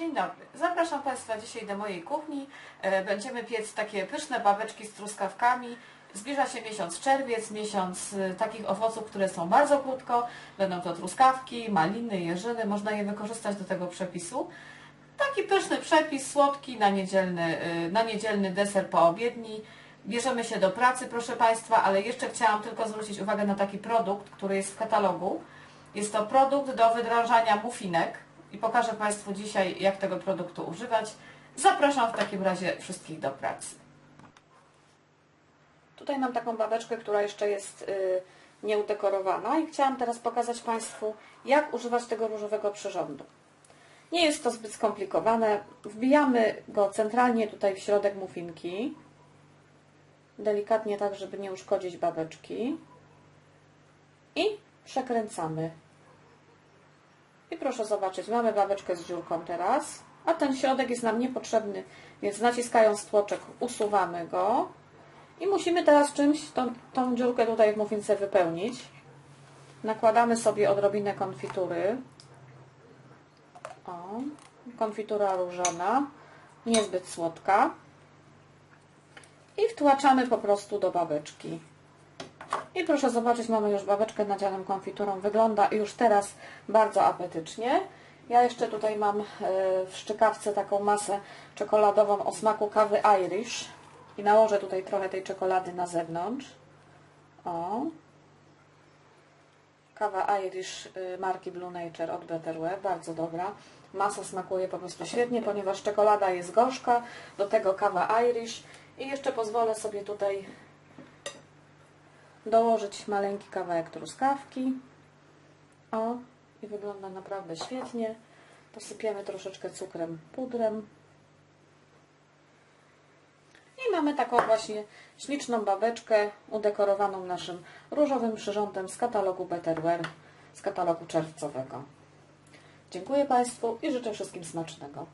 Dzień dobry. Zapraszam Państwa dzisiaj do mojej kuchni. E, Będziemy piec takie pyszne babeczki z truskawkami. Zbliża się miesiąc czerwiec, miesiąc e, takich owoców, które są bardzo krótko. Będą to truskawki, maliny, jeżyny. Można je wykorzystać do tego przepisu. Taki pyszny przepis, słodki na niedzielny, e, na niedzielny deser po obiedni. Bierzemy się do pracy, proszę Państwa, ale jeszcze chciałam tylko zwrócić uwagę na taki produkt, który jest w katalogu. Jest to produkt do wydrażania muffinek i pokażę Państwu dzisiaj, jak tego produktu używać. Zapraszam w takim razie wszystkich do pracy. Tutaj mam taką babeczkę, która jeszcze jest y, nieudekorowana i chciałam teraz pokazać Państwu, jak używać tego różowego przyrządu. Nie jest to zbyt skomplikowane. Wbijamy go centralnie tutaj w środek muffinki. Delikatnie tak, żeby nie uszkodzić babeczki. I przekręcamy. I proszę zobaczyć, mamy babeczkę z dziurką teraz, a ten środek jest nam niepotrzebny, więc naciskając tłoczek usuwamy go i musimy teraz czymś tą, tą dziurkę tutaj w muffince wypełnić. Nakładamy sobie odrobinę konfitury. O, konfitura różana, niezbyt słodka. I wtłaczamy po prostu do babeczki. I proszę zobaczyć, mamy już babeczkę nadzianą konfiturą. Wygląda już teraz bardzo apetycznie. Ja jeszcze tutaj mam e, w szczykawce taką masę czekoladową o smaku kawy Irish. I nałożę tutaj trochę tej czekolady na zewnątrz. O. Kawa Irish y, marki Blue Nature od Betterware. Bardzo dobra. Masa smakuje po prostu świetnie, ponieważ czekolada jest gorzka. Do tego kawa Irish. I jeszcze pozwolę sobie tutaj dołożyć maleńki kawałek truskawki. O, i wygląda naprawdę świetnie. Posypiemy troszeczkę cukrem, pudrem. I mamy taką właśnie śliczną babeczkę udekorowaną naszym różowym przyrządem z katalogu Betterware, z katalogu czerwcowego. Dziękuję Państwu i życzę wszystkim smacznego.